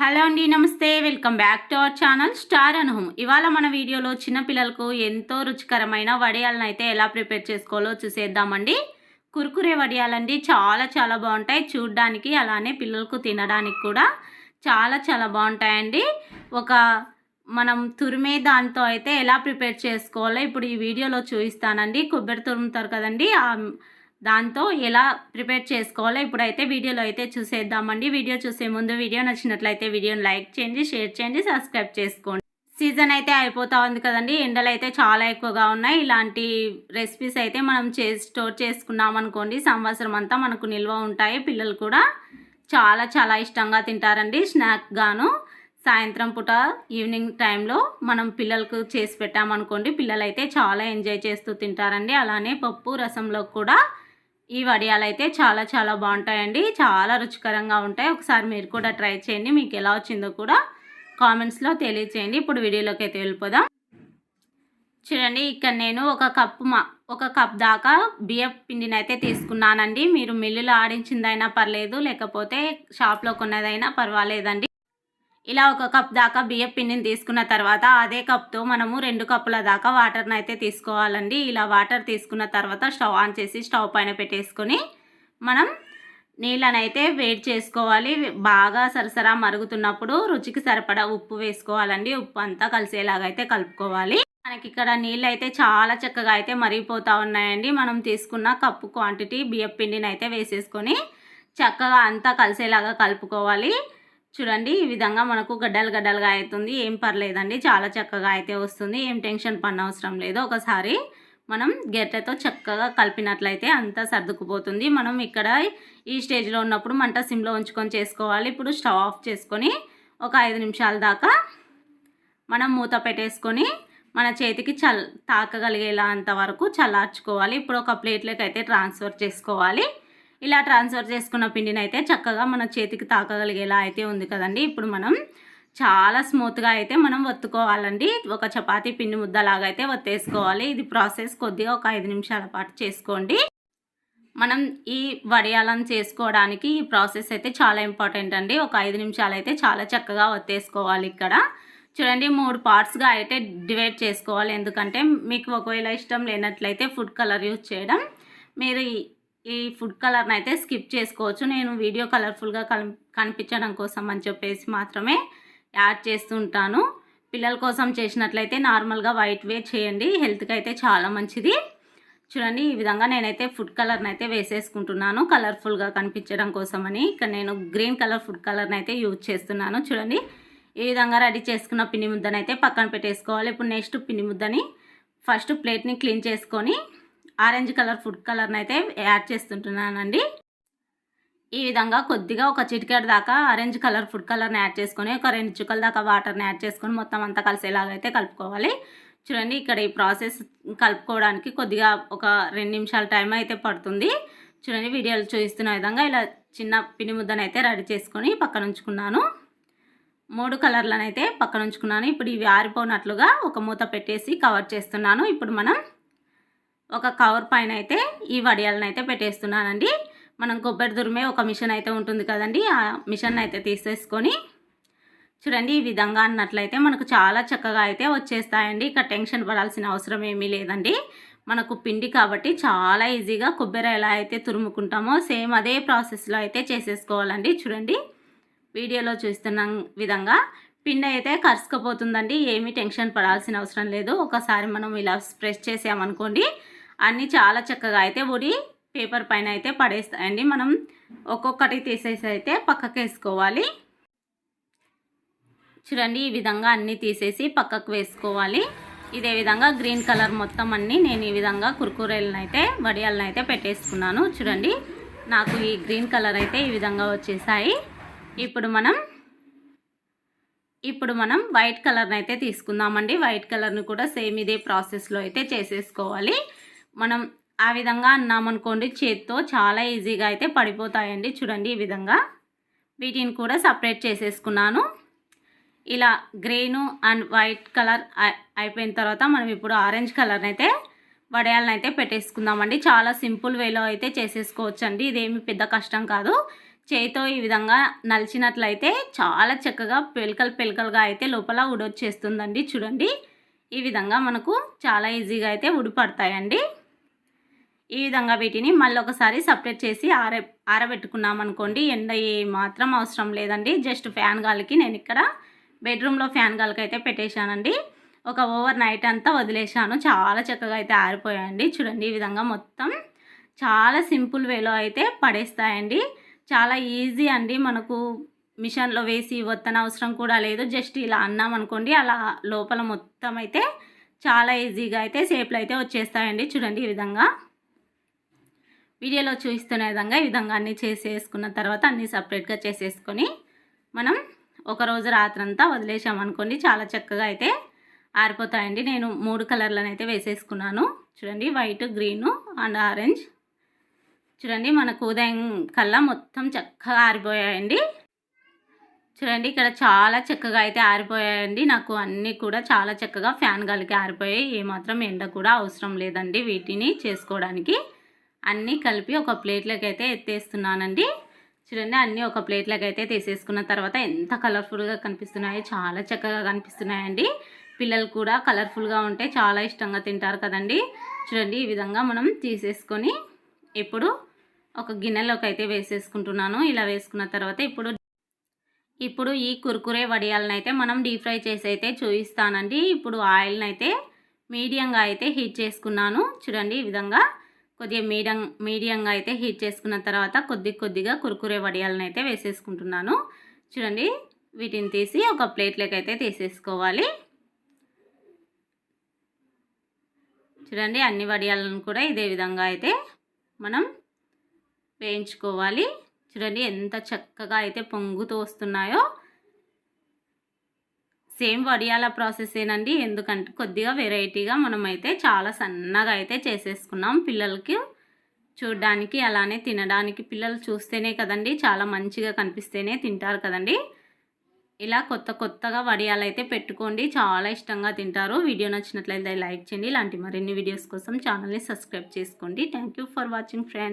Hello అండి నమస్తే. Welcome back to our channel star Anuham. ఇవాళ మన వీడియోలో చిన్నపిల్లలకు ఎంతో రుచికరమైన వడియాలను అయితే ఎలా ప్రిపేర్ చేసుకోవాలో చూసేద్దామండి. కురుకురే వడియాలండి చాలా చాలా బాగుంటాయి. చూడ్డానికి అలానే పిల్లలకు తినడానికి కూడా చాలా చాలా బాగుంటాయండి. ఒక మనం తురిమే దాంతో అయితే ఎలా ప్రిపేర్ చేసుకోవాలో ఇప్పుడు ఈ వీడియోలో చూపిస్తానండి. కొబ్బరి తురుముతారు కదండి దాంతో ఎలా ప్రిపేర్ చేసుకోవాలో ఇప్పుడైతే వీడియోలో అయితే చూసేద్దామండి. వీడియో చూసే ముందు వీడియో నచ్చినట్లయితే వీడియోని లైక్ చేయండి షేర్ చేయండి సబ్స్క్రైబ్ చేసుకోండి. సీజన్ అయితే అయిపోతూ ఉంది కదండి. ఎండలు అయితే చాలా ఎక్కువగా ఉన్నాయి. ఇలాంటి రెసిపీస్ అయితే మనం చే స్టోర్ చేసుకున్నాం అనుకోండి సంవత్సరం అంతా మనకు నిల్వ ఉంటాయి. పిల్లలు కూడా చాలా చాలా ఇష్టంగా తింటారండి స్నాక్ గాను. సాయంత్రం పూట ఈవినింగ్ టైంలో మనం పిల్లలకు చేసి పెట్టామనుకోండి పిల్లలు అయితే చాలా ఎంజాయ్ చేస్తూ తింటారండి. అలానే పప్పు రసంలో కూడా ఈ వడియాలు అయితే చాలా చాలా బాగుంటాయండి. చాలా రుచికరంగా ఉంటాయి. ఒకసారి మీరు కూడా ట్రై చేయండి. మీకు ఎలా వచ్చిందో కూడా కామెంట్స్లో తెలియచేయండి. ఇప్పుడు వీడియోలోకి అయితే వెళ్ళిపోదాం. చూడండి ఇక్కడ నేను ఒక కప్పు మా ఒక కప్ దాకా బియ్యం పిండిని అయితే తీసుకున్నానండి. మీరు మిల్లులో ఆడించిందైనా పర్లేదు లేకపోతే షాప్లో కొన్నదైనా పర్వాలేదండి. ఇలా ఒక కప్ దాకా బియ్యం పిండిని తీసుకున్న తర్వాత అదే కప్తో మనము రెండు కప్పుల దాకా వాటర్ని అయితే తీసుకోవాలండి. ఇలా వాటర్ తీసుకున్న తర్వాత స్టవ్ ఆన్ చేసి స్టవ్ పైన పెట్టేసుకొని మనం నీళ్ళనైతే వేడి చేసుకోవాలి. బాగా సరసరా మరుగుతున్నప్పుడు రుచికి సరిపడా ఉప్పు వేసుకోవాలండి. ఉప్పు అంతా కలిసేలాగా అయితే కలుపుకోవాలి. మనకి ఇక్కడ నీళ్ళు అయితే చాలా చక్కగా అయితే మరిగిపోతూ ఉన్నాయండి. మనం తీసుకున్న కప్పు క్వాంటిటీ బియ్యం పిండిని అయితే వేసేసుకొని చక్కగా అంతా కలిసేలాగా కలుపుకోవాలి. చూడండి ఈ విధంగా మనకు గడ్డలు గడ్డలుగా అవుతుంది ఏం పర్లేదండి చాలా చక్కగా అయితే వస్తుంది. ఏం టెన్షన్ పడిన అవసరం లేదు. ఒకసారి మనం గెట్టెతో చక్కగా కలిపినట్లయితే అంతా సర్దుకుపోతుంది. మనం ఇక్కడ ఈ స్టేజ్లో ఉన్నప్పుడు మంట సిమ్లో ఉంచుకొని చేసుకోవాలి. ఇప్పుడు స్టవ్ ఆఫ్ చేసుకొని ఒక ఐదు నిమిషాల దాకా మనం మూత పెట్టేసుకొని మన చేతికి చల్ తాకగలిగేలా అంతవరకు చల్లార్చుకోవాలి. ఇప్పుడు ఒక ప్లేట్లోకి అయితే ట్రాన్స్ఫర్ చేసుకోవాలి. ఇలా ట్రాన్స్ఫర్ చేసుకున్న పిండిని అయితే చక్కగా మన చేతికి తాకగలిగేలా అయితే ఉంది కదండి. ఇప్పుడు మనం చాలా స్మూత్గా అయితే మనం వత్తుకోవాలండి. ఒక చపాతీ పిండి ముద్దలాగా అయితే వత్తేసుకోవాలి. ఇది ప్రాసెస్ కొద్దిగా ఒక ఐదు నిమిషాల పాటు చేసుకోండి. మనం ఈ వడియాలను చేసుకోవడానికి ఈ ప్రాసెస్ అయితే చాలా ఇంపార్టెంట్ అండి. ఒక ఐదు నిమిషాలు అయితే చాలా చక్కగా వత్తేసుకోవాలి ఇక్కడ. చూడండి మూడు పార్ట్స్గా అయితే డివైడ్ చేసుకోవాలి. ఎందుకంటే మీకు ఒకవేళ ఇష్టం లేనట్లయితే ఫుడ్ కలర్ యూజ్ చేయడం. మీరు ఈ ఫుడ్ కలర్ని అయితే స్కిప్ చేసుకోవచ్చు. నేను వీడియో కలర్ఫుల్గా కనిపించడం కోసం అని చెప్పేసి మాత్రమే యాడ్ చేస్తుంటాను పిల్లల కోసం చేసినట్లయితే నార్మల్గా వైట్ వే చేయండి. హెల్త్కి అయితే చాలా మంచిది. చూడండి ఈ విధంగా నేనైతే ఫుడ్ కలర్ని అయితే వేసేసుకుంటున్నాను. కలర్ఫుల్గా కనిపించడం కోసమని ఇక్కడ నేను గ్రీన్ కలర్ ఫుడ్ కలర్ని అయితే యూజ్ చేస్తున్నాను. చూడండి ఈ విధంగా రెడీ చేసుకున్న పిండి ముద్దని అయితే పక్కన పెట్టేసుకోవాలి. ఇప్పుడు నెక్స్ట్ పిండి ముద్దని ఫస్ట్ ప్లేట్ని క్లీన్ చేసుకొని ఆరెంజ్ కలర్ ఫుడ్ కలర్ని అయితే యాడ్ చేస్తుంటున్నానండి. ఈ విధంగా కొద్దిగా ఒక చిటికెట్ దాకా ఆరెంజ్ కలర్ ఫుడ్ కలర్ని యాడ్ చేసుకొని ఒక రెండు చుక్కల దాకా వాటర్ని యాడ్ చేసుకొని మొత్తం అంతా కలిసేలాగా అయితే కలుపుకోవాలి. చూడండి ఇక్కడ ఈ ప్రాసెస్ కలుపుకోవడానికి కొద్దిగా ఒక రెండు నిమిషాల టైం అయితే పడుతుంది. చూడండి వీడియోలు చూపిస్తున్న విధంగా ఇలా చిన్న పిండి ముద్దను అయితే రెడీ చేసుకొని పక్కన ఉంచుకున్నాను. మూడు కలర్లను అయితే పక్కన ఉంచుకున్నాను. ఇప్పుడు ఇవి ఆరిపోనట్లుగా ఒక మూత పెట్టేసి కవర్ చేస్తున్నాను. ఇప్పుడు మనం ఒక కవర్ పైన అయితే ఈ వడియాలను అయితే పెట్టేస్తున్నానండి. మనం కొబ్బరి దురిమే ఒక మిషన్ అయితే ఉంటుంది కదండి. ఆ మిషన్ అయితే తీసేసుకొని చూడండి ఈ విధంగా అన్నట్లయితే మనకు చాలా చక్కగా అయితే వచ్చేస్తాయండి. ఇక టెన్షన్ పడాల్సిన అవసరం ఏమీ లేదండి. మనకు పిండి కాబట్టి చాలా ఈజీగా కొబ్బరి ఎలా అయితే తురుముకుంటామో సేమ్ అదే ప్రాసెస్లో అయితే చేసేసుకోవాలండి. చూడండి వీడియోలో చూస్తున్న విధంగా పిండి అయితే కరుసుకుపోతుందండి ఏమీ టెన్షన్ పడాల్సిన అవసరం లేదు. ఒకసారి మనం ఇలా స్ప్రెస్ చేసామనుకోండి అన్నీ చాలా చక్కగా అయితే ఉడి పేపర్ పైన అయితే పడేస్తాయండి. మనం ఒక్కొక్కటి తీసేసి అయితే పక్కకు వేసుకోవాలి చూడండి ఈ విధంగా అన్నీ తీసేసి పక్కకు వేసుకోవాలి. ఇదే విధంగా గ్రీన్ కలర్ మొత్తం అన్నీ నేను ఈ విధంగా కుర్కురేలను అయితే వడియాలను అయితే పెట్టేసుకున్నాను. చూడండి నాకు ఈ గ్రీన్ కలర్ అయితే ఈ విధంగా వచ్చేసాయి. ఇప్పుడు మనం ఇప్పుడు మనం వైట్ కలర్ని అయితే తీసుకుందామండి. వైట్ కలర్ని కూడా సేమ్ ఇదే ప్రాసెస్లో అయితే చేసేసుకోవాలి. మనం ఆ విధంగా అన్నామనుకోండి చేత్తో చాలా ఈజీగా అయితే పడిపోతాయండి. చూడండి ఈ విధంగా. వీటిని కూడా సపరేట్ చేసేసుకున్నాను. ఇలా గ్రీను అండ్ వైట్ కలర్ అయిపోయిన తర్వాత మనం ఇప్పుడు ఆరెంజ్ కలర్ని అయితే వడయాలను అయితే పెట్టేసుకుందామండి. చాలా సింపుల్ వేలో అయితే చేసేసుకోవచ్చండి. ఇదేమి పెద్ద కష్టం కాదు. చేయితో ఈ విధంగా నలిచినట్లయితే చాలా చక్కగా పెలకలు పెలకలుగా అయితే లోపల ఉడొచ్చేస్తుందండి చూడండి. ఈ విధంగా మనకు చాలా ఈజీగా అయితే ఉడిపడతాయండి ఈ విధంగా వీటిని మళ్ళీ ఒకసారి సపరేట్ చేసి ఆర ఆరబెట్టుకున్నాం అనుకోండి ఎండ ఏ మాత్రం అవసరం లేదండి. జస్ట్ ఫ్యాన్ గాలికి నేను ఇక్కడ బెడ్రూమ్లో ఫ్యాన్ గాలికి అయితే పెట్టేశానండి. ఒక ఓవర్ నైట్ అంతా వదిలేశాను. చాలా చక్కగా అయితే ఆరిపోయాయండి. చూడండి ఈ విధంగా మొత్తం చాలా సింపుల్ వేలో అయితే పడేస్తాయండి. చాలా ఈజీ అండి. మనకు మిషన్లో వేసి వత్తన అవసరం కూడా లేదు. జస్ట్ ఇలా అన్నాం అనుకోండి అలా లోపల మొత్తం అయితే చాలా ఈజీగా అయితే షేప్లు అయితే వచ్చేస్తాయండి. చూడండి ఈ విధంగా. వీడియోలో చూపిస్తున్న విధంగా ఈ విధంగా అన్నీ చేసేసుకున్న తర్వాత అన్నీ సపరేట్గా చేసేసుకొని మనం ఒక రోజు రాత్రంతా వదిలేసామనుకోండి చాలా చక్కగా అయితే ఆరిపోతాయండి. నేను మూడు కలర్లను అయితే వేసేసుకున్నాను. చూడండి వైట్ గ్రీను అండ్ ఆరెంజ్. చూడండి మనకు ఉదయం కల్లా మొత్తం చక్కగా ఆరిపోయాయండి. చూడండి ఇక్కడ చాలా చక్కగా అయితే ఆరిపోయాయండి. నాకు అన్నీ కూడా చాలా చక్కగా ఫ్యాన్ గాలికి ఆరిపోయాయి. ఏమాత్రం ఎండ కూడా అవసరం లేదండి వీటిని చేసుకోవడానికి. అన్నీ కలిపి ఒక ప్లేట్లోకి అయితే ఎత్తేస్తున్నానండి. చూడండి అన్నీ ఒక ప్లేట్లోకి అయితే తీసేసుకున్న తర్వాత ఎంత కలర్ఫుల్గా కనిపిస్తున్నాయో చాలా చక్కగా కనిపిస్తున్నాయండి. పిల్లలు కూడా కలర్ఫుల్గా ఉంటే చాలా ఇష్టంగా తింటారు కదండి. చూడండి ఈ విధంగా మనం తీసేసుకొని ఇప్పుడు ఒక గిన్నెలోకి అయితే వేసేసుకుంటున్నాను. ఇలా వేసుకున్న తర్వాత ఇప్పుడు ఇప్పుడు ఈ కురుకురే వడియాలను అయితే మనం డీప్ ఫ్రై చేసి అయితే చూపిస్తానండి. ఇప్పుడు ఆయిల్ని అయితే మీడియంగా అయితే హీట్ చేసుకున్నాను. చూడండి ఈ విధంగా కొద్దిగా మీడియం మీడియంగా అయితే హీట్ చేసుకున్న తర్వాత కొద్ది కొద్దిగా కురుకురే వడియాలను అయితే వేసేసుకుంటున్నాను. చూడండి వీటిని తీసి ఒక ప్లేట్లోకి అయితే తీసేసుకోవాలి. చూడండి అన్ని వడియాలను కూడా ఇదే విధంగా అయితే మనం వేయించుకోవాలి. చూడండి ఎంత చక్కగా అయితే పొంగుతూ వస్తున్నాయో. సేమ్ వడియాల ప్రాసెస్ ఏనండి. ఎందుకంటే కొద్దిగా వెరైటీగా మనమైతే చాలా సన్నగా అయితే చేసేసుకున్నాం పిల్లలకి. చూడడానికి అలానే తినడానికి పిల్లలు చూస్తేనే కదండి చాలా మంచిగా కనిపిస్తేనే తింటారు కదండి. ఇలా కొత్త కొత్తగా వడియాలు అయితే పెట్టుకోండి చాలా ఇష్టంగా తింటారు. వీడియో నచ్చినట్లయితే లైక్ చేయండి. ఇలాంటి మరిన్ని వీడియోస్ కోసం ఛానల్ని సబ్స్క్రైబ్ చేసుకోండి. Thank for watching friends.